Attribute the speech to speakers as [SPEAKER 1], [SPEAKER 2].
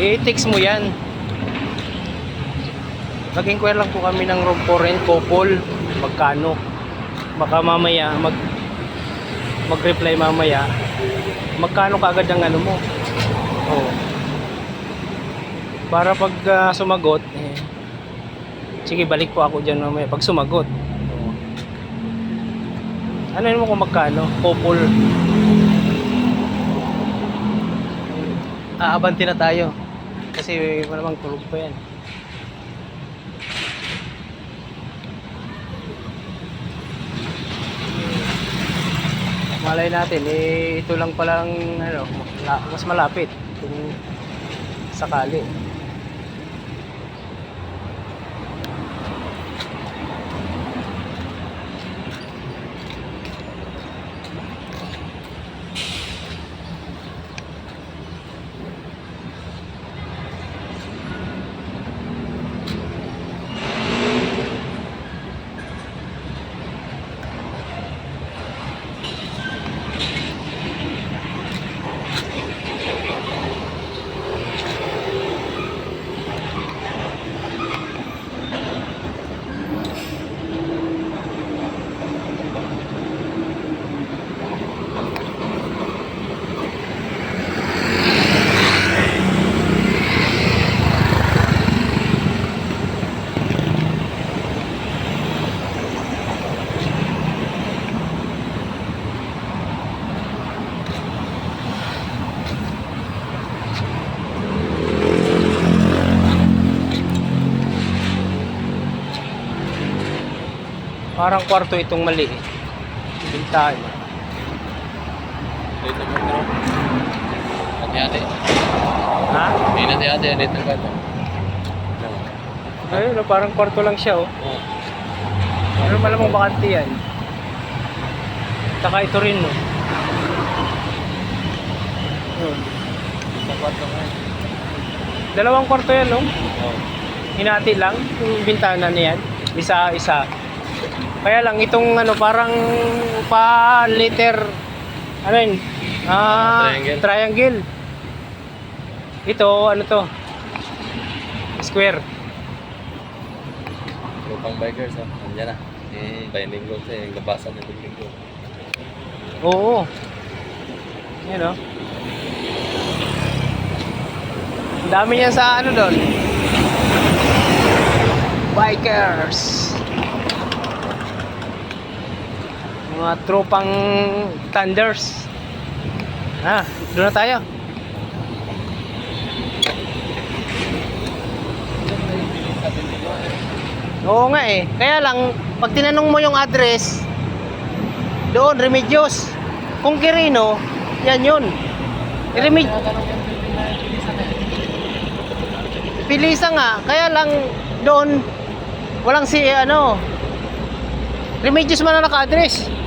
[SPEAKER 1] I-text mo yan. Nag-inquire lang po kami ng room for rent couple. Magkano? Baka mamaya mag mag-reply mamaya. Magkano kagad ang ano mo? Oh. Para pag ah, sumagot, eh, sige balik po ako dyan mamaya pag sumagot. Oh. Ano mo kung magkano? Couple. Aabanti na tayo. Kasi malamang tulog pa yan. Malay natin, eh, ito lang palang ano, mas malapit kung sakali. Parang kwarto itong mali eh. Bintahan.
[SPEAKER 2] Dito mo bro. Ate-ate.
[SPEAKER 1] Ha?
[SPEAKER 2] Hindi na ate-ate. Dito ka.
[SPEAKER 1] Ayun, no, parang kwarto lang siya oh.
[SPEAKER 2] Oo.
[SPEAKER 1] Pero malamang bakante yan. Saka ito rin no. Yun.
[SPEAKER 2] Sa kwarto nga.
[SPEAKER 1] Dalawang kwarto yan no.
[SPEAKER 2] Oo.
[SPEAKER 1] Hinati lang yung bintana niyan. Isa-isa. Kaya lang itong ano parang pa liter ano yun? Ah,
[SPEAKER 2] Triangle.
[SPEAKER 1] triangle. Ito ano to? Square.
[SPEAKER 2] Lupang bikers ha. Nandiyan na. Yung binding road sa yung labasan ng building ko.
[SPEAKER 1] Oo. Yan oh. Ang dami niyan sa ano doon. Bikers. Mga tropang thunders. Ah, doon na tayo. Oo nga eh. Kaya lang, pag tinanong mo yung address, doon, Remedios. Kung Quirino, yan yun. Remid Pilisa nga, kaya lang doon, walang si, ano, Remedios man na naka-address.